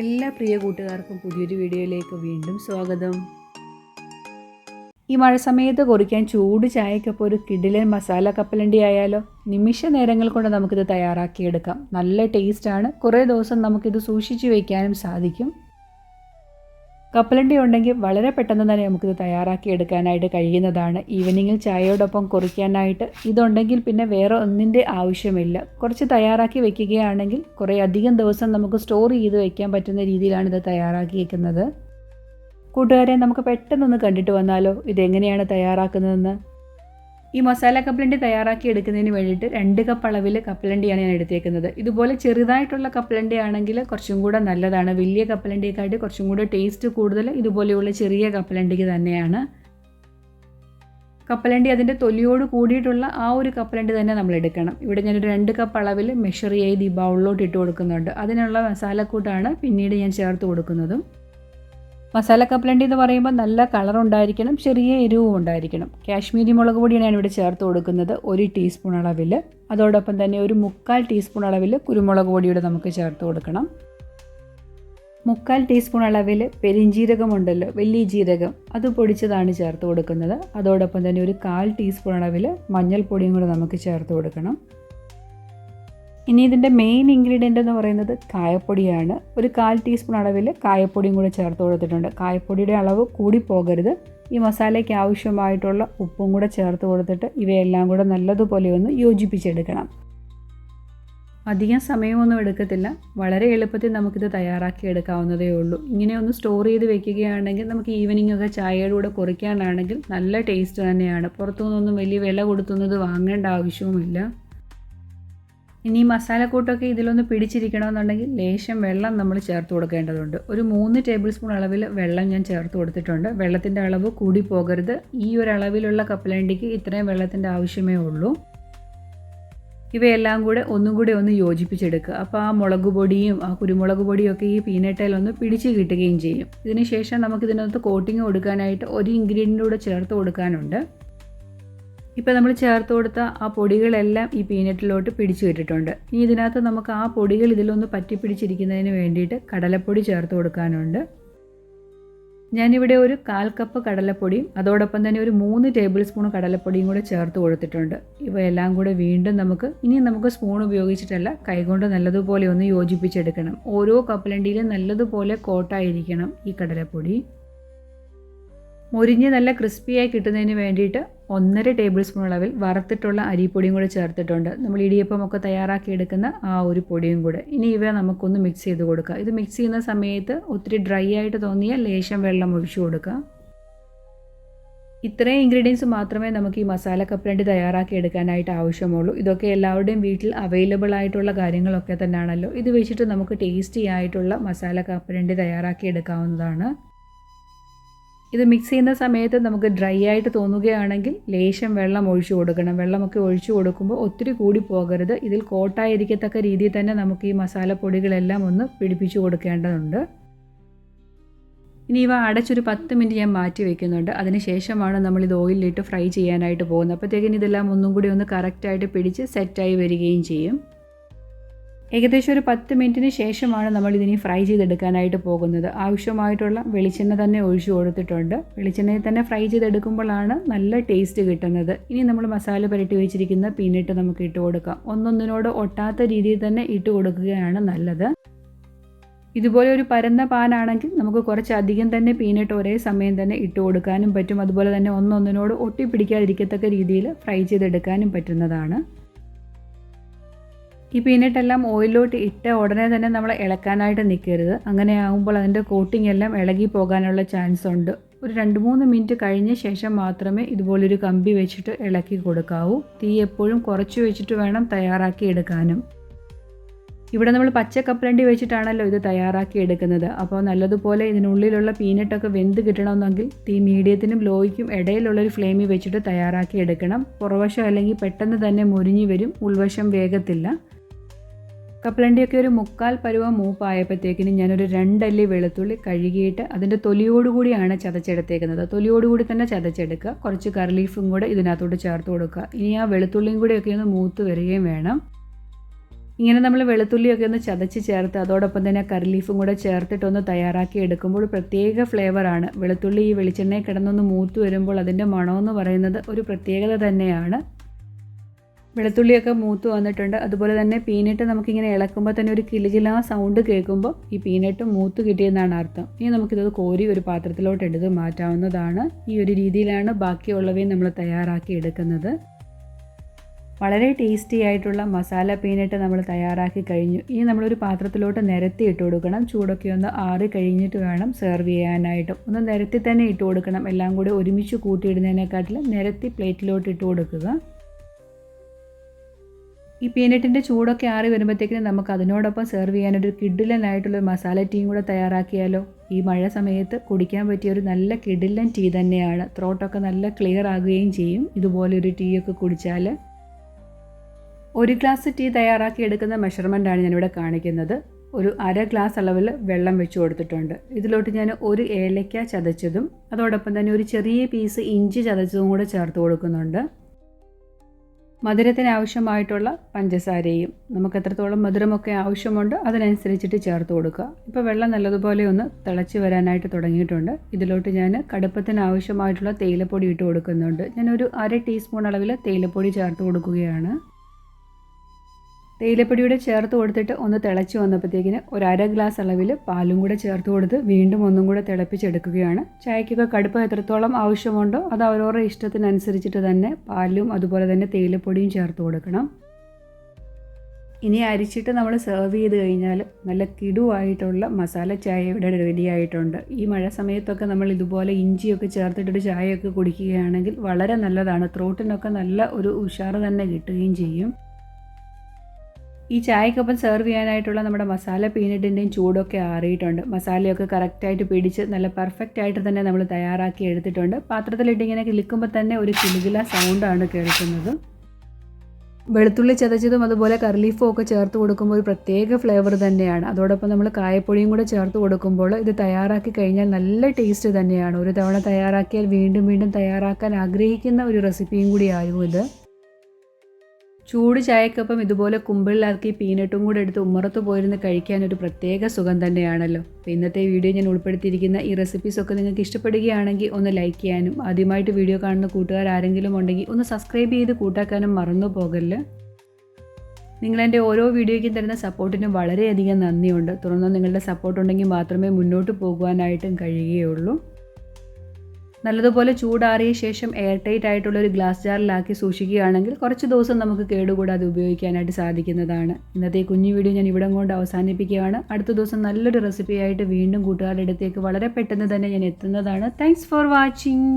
എല്ലാ പ്രിയ കൂട്ടുകാർക്കും പുതിയൊരു വീഡിയോയിലേക്ക് വീണ്ടും സ്വാഗതം. ഈ മഴ സമയത്ത് കുറിക്കാൻ ചൂട് ചായക്കൊപ്പം ഒരു കിഡിലൻ മസാല കപ്പലണ്ടി ആയാലോ? നിമിഷ നേരങ്ങൾ കൊണ്ട് നമുക്കിത് തയ്യാറാക്കിയെടുക്കാം. നല്ല ടേസ്റ്റാണ് കുറേ ദിവസം നമുക്കിത് സൂക്ഷിച്ചു വയ്ക്കാനും സാധിക്കും. കപ്പലണ്ടി ഉണ്ടെങ്കിൽ വളരെ പെട്ടെന്ന് തന്നെ നമുക്കിത് തയ്യാറാക്കി എടുക്കാനായിട്ട് കഴിയുന്നതാണ്. ഈവനിങ്ങിൽ ചായയോടൊപ്പം കുറിക്കാനായിട്ട് ഇതുണ്ടെങ്കിൽ പിന്നെ വേറെ ഒന്നിന്റെ ആവശ്യമില്ല. കുറച്ച് തയ്യാറാക്കി വെക്കുകയാണെങ്കിൽ കുറേ അധികം ദിവസം നമുക്ക് സ്റ്റോർ ചെയ്ത് വയ്ക്കാൻ പറ്റുന്ന രീതിയിലാണ് ഇത് തയ്യാറാക്കി വെക്കുന്നത് കൂട്ടുകാരെ നമുക്ക് പെട്ടെന്നൊന്ന് കണ്ടിട്ട് വന്നാലോ? ഇതെങ്ങനെയാണ് തയ്യാറാക്കുന്നതെന്ന്? ഈ മസാല കപ്പലണ്ടി തയ്യാറാക്കി എടുക്കുന്നതിന് വേണ്ടിയിട്ട് രണ്ട് കപ്പ് അളവിൽ കപ്പലണ്ടിയാണ് ഞാൻ എടുത്തേക്കുന്നത്. ഇതുപോലെ ചെറുതായിട്ടുള്ള കപ്പലണ്ടി ആണെങ്കിൽ കുറച്ചും കൂടെ നല്ലതാണ്. വലിയ കപ്പലണ്ടിയെക്കാട്ടി കുറച്ചും കൂടെ ടേസ്റ്റ് കൂടുതൽ ഇതുപോലെയുള്ള ചെറിയ കപ്പലണ്ടിക്ക് തന്നെയാണ്. കപ്പലണ്ടി അതിന്റെ തൊലിയോട് കൂടിയിട്ടുള്ള ആ ഒരു കപ്പലണ്ടി തന്നെ നമ്മൾ എടുക്കണം. ഇവിടെ ഞാനൊരു രണ്ട് കപ്പ് അളവിൽ മെഷർ ചെയ്ത് ഈ ബൗളിലോട്ട് ഇട്ട് കൊടുക്കുന്നുണ്ട്. അതിനുള്ള മസാലക്കൂട്ടാണ് പിന്നീട് ഞാൻ ചേർത്ത് കൊടുക്കുന്നതും. മസാല കപ്പലണ്ടി എന്ന് പറയുമ്പോൾ നല്ല കളർ ഉണ്ടായിരിക്കണം ചെറിയ എരിവും ഉണ്ടായിരിക്കണം. കാശ്മീരി മുളക് പൊടിയാണ് ഞാനിവിടെ ചേർത്ത് കൊടുക്കുന്നത് ഒരു ടീസ്പൂൺ അളവിൽ അതോടൊപ്പം തന്നെ ഒരു മുക്കാൽ ടീസ്പൂൺ അളവിൽ കുരുമുളക് പൊടിയുടെ നമുക്ക് ചേർത്ത് കൊടുക്കണം. മുക്കാൽ ടീസ്പൂൺ അളവിൽ പെരിഞ്ജീരകമുണ്ടല്ലോ വലിയ ജീരകം അത് പൊടിച്ചതാണ് ചേർത്ത് കൊടുക്കുന്നത്. അതോടൊപ്പം തന്നെ ഒരു കാൽ ടീസ്പൂൺ അളവിൽ മഞ്ഞൾപ്പൊടിയും കൂടെ നമുക്ക് ചേർത്ത് കൊടുക്കണം. ഇനി ഇതിന്റെ മെയിൻ ഇൻഗ്രീഡിയന്റ് എന്ന് പറയുന്നത് കായപ്പൊടിയാണ്. ഒരു കാൽ ടീസ്പൂൺ അളവിൽ കായപ്പൊടിയും കൂടി ചേർത്ത് കൊടുത്തിട്ടുണ്ട്. കായപ്പൊടിയുടെ അളവ് കൂടി പോകരുത്. ഈ മസാലയ്ക്ക് ആവശ്യമായിട്ടുള്ള ഉപ്പും കൂടെ ചേർത്ത് കൊടുത്തിട്ട് ഇവയെല്ലാം കൂടെ നല്ലതുപോലെ ഒന്ന് യോജിപ്പിച്ചെടുക്കണം. അധികം സമയമൊന്നും എടുക്കത്തില്ല. വളരെ എളുപ്പത്തിൽ നമുക്കിത് തയ്യാറാക്കി എടുക്കാവുന്നതേ ഉള്ളൂ. ഇങ്ങനെ ഒന്ന് സ്റ്റോർ ചെയ്ത് വെക്കുകയാണെങ്കിൽ നമുക്ക് ഈവനിങ് ഒക്കെ ചായയുടെ കൂടെ കുറിക്കാനാണെങ്കിൽ നല്ല ടേസ്റ്റ് തന്നെയാണ്. പുറത്തുനിന്നൊന്നും വലിയ വില കൊടുത്തുന്നത് വാങ്ങേണ്ട ആവശ്യവുമില്ല. ഇനി ഈ മസാലക്കൂട്ടൊക്കെ ഇതിലൊന്ന് പിടിച്ചിരിക്കണമെന്നുണ്ടെങ്കിൽ ലേശം വെള്ളം നമ്മൾ ചേർത്ത് കൊടുക്കേണ്ടതുണ്ട്. ഒരു മൂന്ന് ടേബിൾ സ്പൂൺ അളവിൽ വെള്ളം ഞാൻ ചേർത്ത് കൊടുത്തിട്ടുണ്ട്. വെള്ളത്തിന്റെ അളവ് കൂടി പോകരുത്. ഈ ഒരു അളവിലുള്ള കപ്പലണ്ടിക്ക് ഇത്രയും വെള്ളത്തിന്റെ ആവശ്യമേ ഉള്ളൂ. ഇവയെല്ലാം കൂടെ ഒന്നും കൂടി ഒന്ന് യോജിപ്പിച്ചെടുക്കുക. അപ്പോൾ ആ മുളക് പൊടിയും ആ കുരുമുളക് പൊടിയൊക്കെ ഈ പീനട്ടയിലൊന്ന് പിടിച്ച് കിട്ടുകയും ചെയ്യും. ഇതിനുശേഷം നമുക്കിതിനകത്ത് കോട്ടിങ് കൊടുക്കാനായിട്ട് ഒരു ഇൻഗ്രീഡിയന്റ് കൂടെ ചേർത്ത് കൊടുക്കാനുണ്ട്. ഇപ്പോൾ നമ്മൾ ചേർത്ത് കൊടുത്ത ആ പൊടികളെല്ലാം ഈ പീനട്ടിലോട്ട് പിടിച്ചു വിട്ടിട്ടുണ്ട് ഇനി ഇതിനകത്ത് നമുക്ക് ആ പൊടികൾ ഇതിലൊന്ന് പറ്റിപ്പിടിച്ചിരിക്കുന്നതിന് വേണ്ടിയിട്ട് കടലപ്പൊടി ചേർത്ത് കൊടുക്കാനുണ്ട്. ഞാനിവിടെ ഒരു കാൽ കപ്പ് കടലപ്പൊടിയും അതോടൊപ്പം തന്നെ ഒരു മൂന്ന് ടേബിൾ സ്പൂൺ കടലപ്പൊടിയും കൂടെ ചേർത്ത് കൊടുത്തിട്ടുണ്ട്. ഇവയെല്ലാം കൂടെ വീണ്ടും നമുക്ക് ഇനി നമുക്ക് സ്പൂൺ ഉപയോഗിച്ചിട്ടല്ല കൈകൊണ്ട് നല്ലതുപോലെ ഒന്ന് യോജിപ്പിച്ചെടുക്കണം. ഓരോ കപ്പലണ്ടിയിലും നല്ലതുപോലെ കോട്ടായിരിക്കണം ഈ കടലപ്പൊടി. മൊരിഞ്ഞ് നല്ല ക്രിസ്പിയായി കിട്ടുന്നതിന് വേണ്ടിയിട്ട് ഒന്നര ടേബിൾ സ്പൂൺ അളവിൽ വറുത്തിട്ടുള്ള അരിപ്പൊടിയും കൂടെ ചേർത്തിട്ടുണ്ട്. നമ്മൾ ഇടിയപ്പമൊക്കെ തയ്യാറാക്കി എടുക്കുന്ന ആ ഒരു പൊടിയും കൂടെ. ഇനി ഇവ നമുക്കൊന്ന് മിക്സ് ചെയ്ത് കൊടുക്കുക ഇത് മിക്സ് ചെയ്യുന്ന സമയത്ത് ഒത്തിരി ഡ്രൈ ആയിട്ട് തോന്നിയ ലേശം വെള്ളം ഒഴിച്ചു കൊടുക്കുക ഇത്രയും ഇൻഗ്രീഡിയൻസ് മാത്രമേ നമുക്ക് ഈ മസാല കപ്പലണ്ടി തയ്യാറാക്കി എടുക്കാനായിട്ട് ആവശ്യമുള്ളൂ. ഇതൊക്കെ എല്ലാവരുടെയും വീട്ടിൽ അവൈലബിൾ ആയിട്ടുള്ള കാര്യങ്ങളൊക്കെ തന്നെയാണല്ലോ ഇത് വെച്ചിട്ട് നമുക്ക് ടേസ്റ്റി ആയിട്ടുള്ള മസാല കപ്പലണ്ടി തയ്യാറാക്കി എടുക്കാവുന്നതാണ്. ഇത് മിക്സ് ചെയ്യുന്ന സമയത്ത് നമുക്ക് ഡ്രൈ ആയിട്ട് തോന്നുകയാണെങ്കിൽ ലേശം വെള്ളം ഒഴിച്ചു കൊടുക്കണം. വെള്ളമൊക്കെ ഒഴിച്ചു കൊടുക്കുമ്പോൾ ഒത്തിരി കൂടി പോകരുത്. ഇതിൽ കോട്ടായിരിക്കത്തക്ക രീതിയിൽ തന്നെ നമുക്ക് ഈ മസാലപ്പൊടികളെല്ലാം ഒന്ന് പിടിപ്പിച്ചു കൊടുക്കേണ്ടതുണ്ട്. ഇനി ഇവ അടച്ചൊരു പത്ത് മിനിറ്റ് ഞാൻ മാറ്റി വെക്കുന്നുണ്ട്. അതിന് ശേഷമാണ് നമ്മൾ ഇത് ഓയിലിട്ട് ഫ്രൈ ചെയ്യാനായിട്ട് പോകുന്നത്. അപ്പോഴത്തേക്കിന് ഇതെല്ലാം ഒന്നും കൂടി ഒന്ന് കറക്റ്റായിട്ട് പിടിച്ച് സെറ്റായി വരികയും ചെയ്യും. ഏകദേശം ഒരു പത്ത് മിനിറ്റിന് ശേഷമാണ് നമ്മൾ ഇതിനെ ഫ്രൈ ചെയ്തെടുക്കാനായിട്ട് പോകുന്നത്. ആവശ്യമായിട്ടുള്ള വെളിച്ചെണ്ണ തന്നെ ഒഴിച്ചു കൊടുത്തിട്ടുണ്ട്. വെളിച്ചെണ്ണയിൽ തന്നെ ഫ്രൈ ചെയ്തെടുക്കുമ്പോഴാണ് നല്ല ടേസ്റ്റ് കിട്ടുന്നത്. ഇനി നമ്മൾ മസാല പുരട്ടി വെച്ചിരിക്കുന്ന പീനട്ട് നമുക്ക് ഇട്ട് കൊടുക്കാം. ഒന്നൊന്നിനോട് ഒട്ടാത്ത രീതിയിൽ തന്നെ ഇട്ട് കൊടുക്കുകയാണ് നല്ലത്. ഇതുപോലെ ഒരു പരന്ന പാനാണെങ്കിൽ നമുക്ക് കുറച്ചധികം തന്നെ പീനട്ട് ഒരേ സമയം തന്നെ ഇട്ട് കൊടുക്കാനും പറ്റും. അതുപോലെ തന്നെ ഒന്നൊന്നിനോട് ഒട്ടിപ്പിടിക്കാതിരിക്കത്തക്ക രീതിയിൽ ഫ്രൈ ചെയ്തെടുക്കാനും പറ്റുന്നതാണ്. ഈ പീനട്ടെല്ലാം ഓയിലോട്ട് ഇട്ട ഉടനെ തന്നെ നമ്മൾ ഇളക്കാനായിട്ട് നിൽക്കരുത്. അങ്ങനെ ആകുമ്പോൾ അതിന്റെ കോട്ടിംഗ് എല്ലാം ഇളകി പോകാനുള്ള ചാൻസ് ഉണ്ട്. ഒരു രണ്ട് മൂന്ന് മിനിറ്റ് കഴിഞ്ഞ ശേഷം മാത്രമേ ഇതുപോലൊരു കമ്പി വെച്ചിട്ട് ഇളക്കി കൊടുക്കാവൂ. തീ എപ്പോഴും കുറച്ച് വെച്ചിട്ട് വേണം തയ്യാറാക്കി എടുക്കാനും. ഇവിടെ നമ്മൾ പച്ച കപ്പലണ്ടി വെച്ചിട്ടാണല്ലോ ഇത് തയ്യാറാക്കി എടുക്കുന്നത്. അപ്പോൾ നല്ലതുപോലെ ഇതിനുള്ളിലുള്ള പീനട്ടൊക്കെ വെന്ത് കിട്ടണമെന്നെങ്കിൽ തീ മീഡിയത്തിനും ലോയ്ക്കും ഇടയിലുള്ളൊരു ഫ്ലെയിമിൽ വെച്ചിട്ട് തയ്യാറാക്കി എടുക്കണം. പുറവശം അല്ലെങ്കിൽ പെട്ടെന്ന് തന്നെ മുരിഞ്ഞു വരും. ഉൾവശം വേഗത്തില്ല. കപ്പലണ്ടിയൊക്കെ ഒരു മുക്കാൽ പരുവ മൂപ്പായപ്പോഴത്തേക്കിന് ഞാനൊരു രണ്ടല്ലി വെളുത്തുള്ളി കഴുകിയിട്ട് അതിന്റെ തൊലിയോടുകൂടിയാണ് ചതച്ചെടുത്തേക്കുന്നത്. തൊലിയോടുകൂടി തന്നെ ചതച്ചെടുക്കുക. കുറച്ച് കറിലീഫും കൂടെ ഇതിനകത്തോട്ട് ചേർത്ത് കൊടുക്കുക. ഇനി ആ വെളുത്തുള്ളിയും കൂടെയൊക്കെ ഒന്ന് മൂത്ത് വരികയും വേണം. ഇങ്ങനെ നമ്മൾ വെളുത്തുള്ളിയൊക്കെ ഒന്ന് ചതച്ച് ചേർത്ത് അതോടൊപ്പം തന്നെ കറിലീഫും കൂടെ ചേർത്തിട്ടൊന്ന് തയ്യാറാക്കി എടുക്കുമ്പോൾ പ്രത്യേക ഫ്ലേവറാണ് വെളുത്തുള്ളി ഈ വെളിച്ചെണ്ണയിൽ കിടന്നൊന്ന് മൂത്ത് വരുമ്പോൾ അതിന്റെ മണമെന്ന് പറയുന്നത് ഒരു പ്രത്യേകത തന്നെയാണ്. വെളുത്തുള്ളിയൊക്കെ മൂത്ത് വന്നിട്ടുണ്ട്. അതുപോലെ തന്നെ പീനട്ട് നമുക്കിങ്ങനെ ഇളക്കുമ്പോൾ തന്നെ ഒരു കിലുകില സൗണ്ട് കേൾക്കുമ്പോൾ ഈ പീനട്ട് മൂത്ത് കിട്ടിയെന്നാണ് അർത്ഥം. ഇനി നമുക്കിത് കോരി ഒരു പാത്രത്തിലോട്ട് എടുത്ത് മാറ്റാവുന്നതാണ്. ഈ ഒരു രീതിയിലാണ് ബാക്കിയുള്ളവയും നമ്മൾ തയ്യാറാക്കി എടുക്കുന്നത്. വളരെ ടേസ്റ്റി ആയിട്ടുള്ള മസാല പീനട്ട് നമ്മൾ തയ്യാറാക്കി കഴിഞ്ഞു. ഇനി നമ്മളൊരു പാത്രത്തിലോട്ട് നിരത്തി ഇട്ട് കൊടുക്കണം. ചൂടൊക്കെ ഒന്ന് ആറി കഴിഞ്ഞിട്ട് വേണം സെർവ് ചെയ്യാനായിട്ട്. ഒന്ന് നിരത്തി തന്നെ ഇട്ട് കൊടുക്കണം. എല്ലാം കൂടി ഒരുമിച്ച് കൂട്ടിയിടുന്നതിനെക്കാട്ടിലും നിരത്തി പ്ലേറ്റിലോട്ട് ഇട്ട് കൊടുക്കുക. ഈ പീനട്ടിന്റെ ചൂടൊക്കെ ആറി വരുമ്പോഴത്തേക്കിനും നമുക്ക് അതിനോടൊപ്പം സെർവ് ചെയ്യാനൊരു കിഡിലനായിട്ടുള്ള മസാല ടീയും കൂടെ തയ്യാറാക്കിയാലോ. ഈ മഴ സമയത്ത് കുടിക്കാൻ പറ്റിയ ഒരു നല്ല കിഡിലൻ ടീ തന്നെയാണ്. ത്രോട്ടൊക്കെ നല്ല ക്ലിയർ ആകുകയും ചെയ്യും. ഇതുപോലെ ഒരു ടീ ഒക്കെ കുടിച്ചാൽ ഒരു ഗ്ലാസ് ടീ തയ്യാറാക്കി എടുക്കുന്ന മെഷർമെന്റാണ് ഞാനിവിടെ കാണിക്കുന്നത്. ഒരു അര ഗ്ലാസ് അളവിൽ വെള്ളം വെച്ച് കൊടുത്തിട്ടുണ്ട്. ഇതിലോട്ട് ഞാൻ ഒരു ഏലക്ക ചതച്ചതും അതോടൊപ്പം തന്നെ ഒരു ചെറിയ പീസ് ഇഞ്ചി ചതച്ചതും കൂടെ ചേർത്ത് കൊടുക്കുന്നുണ്ട്. മധുരത്തിന് ആവശ്യമായിട്ടുള്ള പഞ്ചസാരയും നമുക്ക് എത്രത്തോളം മധുരമൊക്കെ ആവശ്യമുണ്ട് അതിനനുസരിച്ചിട്ട് ചേർത്ത് കൊടുക്കുക. ഇപ്പോൾ വെള്ളം നല്ലതുപോലെ ഒന്ന് തിളച്ച് വരാനായിട്ട് തുടങ്ങിയിട്ടുണ്ട്. ഇതിലോട്ട് ഞാൻ കടുപ്പത്തിന് ആവശ്യമായിട്ടുള്ള തേയിലപ്പൊടി ഇട്ട് കൊടുക്കുന്നുണ്ട്. ഞാനൊരു അര ടീസ്പൂൺ അളവിൽ തേയിലപ്പൊടി ചേർത്ത് കൊടുക്കുകയാണ്. തേയിലപ്പൊടിയുടെ ചേർത്ത് കൊടുത്തിട്ട് ഒന്ന് തിളച്ച് വന്നപ്പോഴത്തേക്കിന് ഒരു അര ഗ്ലാസ് അളവിൽ പാലും കൂടെ ചേർത്ത് കൊടുത്ത് വീണ്ടും ഒന്നും കൂടെ തിളപ്പിച്ചെടുക്കുകയാണ്. ചായക്കൊക്കെ കടുപ്പം എത്രത്തോളം ആവശ്യമുണ്ടോ അത് അവരവരുടെ ഇഷ്ടത്തിനനുസരിച്ചിട്ട് തന്നെ പാലും അതുപോലെ തന്നെ തേയിലപ്പൊടിയും ചേർത്ത് കൊടുക്കണം. ഇനി അരിച്ചിട്ട് നമ്മൾ സെർവ് ചെയ്ത് കഴിഞ്ഞാൽ നല്ല കിടുവായിട്ടുള്ള മസാല ചായ ഇവിടെ റെഡിയായിട്ടുണ്ട് ഈ മഴ സമയത്തൊക്കെ നമ്മൾ ഇതുപോലെ ഇഞ്ചിയൊക്കെ ചേർത്തിട്ടൊരു ചായയൊക്കെ കുടിക്കുകയാണെങ്കിൽ വളരെ നല്ലതാണ്. ത്രോട്ടിനൊക്കെ നല്ല ഒരു ഉഷാറ് തന്നെ കിട്ടുകയും ചെയ്യും. ഈ ചായക്കൊപ്പം സെർവ് ചെയ്യാനായിട്ടുള്ള നമ്മുടെ മസാല പീനട്ടിന്റെയും ചൂടൊക്കെ ആറിയിട്ടുണ്ട്. മസാലയൊക്കെ കറക്റ്റായിട്ട് പിടിച്ച് നല്ല പെർഫെക്റ്റ് ആയിട്ട് തന്നെ നമ്മൾ തയ്യാറാക്കി എടുത്തിട്ടുണ്ട്. പാത്രത്തിലിട്ട് ഇങ്ങനെ കിളിക്കുമ്പോൾ തന്നെ ഒരു കിളികില സൗണ്ടാണ് കേൾക്കുന്നത്. വെളുത്തുള്ളി ചതച്ചതും അതുപോലെ കർലീഫും ഒക്കെ ചേർത്ത് കൊടുക്കുമ്പോൾ ഒരു പ്രത്യേക ഫ്ലേവർ തന്നെയാണ്. അതോടൊപ്പം നമ്മൾ കായപ്പൊടിയും കൂടെ ചേർത്ത് കൊടുക്കുമ്പോൾ ഇത് തയ്യാറാക്കി കഴിഞ്ഞാൽ നല്ല ടേസ്റ്റ് തന്നെയാണ്. ഒരു തവണ തയ്യാറാക്കിയാൽ വീണ്ടും വീണ്ടും തയ്യാറാക്കാൻ ആഗ്രഹിക്കുന്ന ഒരു റെസിപ്പിയും കൂടിയായിരുന്നു ഇത്. ചൂട് ചായക്കൊപ്പം ഇതുപോലെ കുമ്പിളിലാക്കി പീനട്ടും കൂടെ എടുത്ത് ഉമ്മറത്ത് പോയിരുന്ന് കഴിക്കാൻ ഒരു പ്രത്യേക സുഖം തന്നെയാണല്ലോ. അപ്പോൾ ഇന്നത്തെ വീഡിയോ ഞാൻ ഉൾപ്പെടുത്തിയിരിക്കുന്ന ഈ റെസിപ്പീസൊക്കെ നിങ്ങൾക്ക് ഇഷ്ടപ്പെടുകയാണെങ്കിൽ ഒന്ന് ലൈക്ക് ചെയ്യാനും ആദ്യമായിട്ട് വീഡിയോ കാണുന്ന കൂട്ടുകാർ ആരെങ്കിലും ഉണ്ടെങ്കിൽ ഒന്ന് സബ്സ്ക്രൈബ് ചെയ്ത് കൂട്ടാക്കാനും മറന്നു നിങ്ങൾ നിങ്ങളെന്റെ ഓരോ വീഡിയോയ്ക്കും തരുന്ന സപ്പോർട്ടിനും വളരെയധികം നന്ദിയുണ്ട്. തുടർന്ന് നിങ്ങളുടെ സപ്പോർട്ട് ഉണ്ടെങ്കിൽ മാത്രമേ മുന്നോട്ട് പോകുവാനായിട്ടും കഴിയുകയുള്ളൂ. നല്ലതുപോലെ ചൂടാറിയ ശേഷം എയർ ടൈറ്റ് ആയിട്ടുള്ള ഒരു ഗ്ലാസ് ജാറിലാക്കി സൂക്ഷിക്കുകയാണെങ്കിൽ കുറച്ച് ദിവസം നമുക്ക് കേടുകൂടാതെ ഉപയോഗിക്കാനായിട്ട് സാധിക്കുന്നതാണ്. ഇന്നത്തെ കുഞ്ഞു വീഡിയോ ഞാൻ ഇവിടം കൊണ്ട് അവസാനിപ്പിക്കുകയാണ്. അടുത്ത ദിവസം നല്ലൊരു റെസിപ്പിയായിട്ട് വീണ്ടും കൂട്ടുകാരുടെ അടുത്തേക്ക് വളരെ പെട്ടെന്ന് തന്നെ ഞാൻ എത്തുന്നതാണ്. Thanks for watching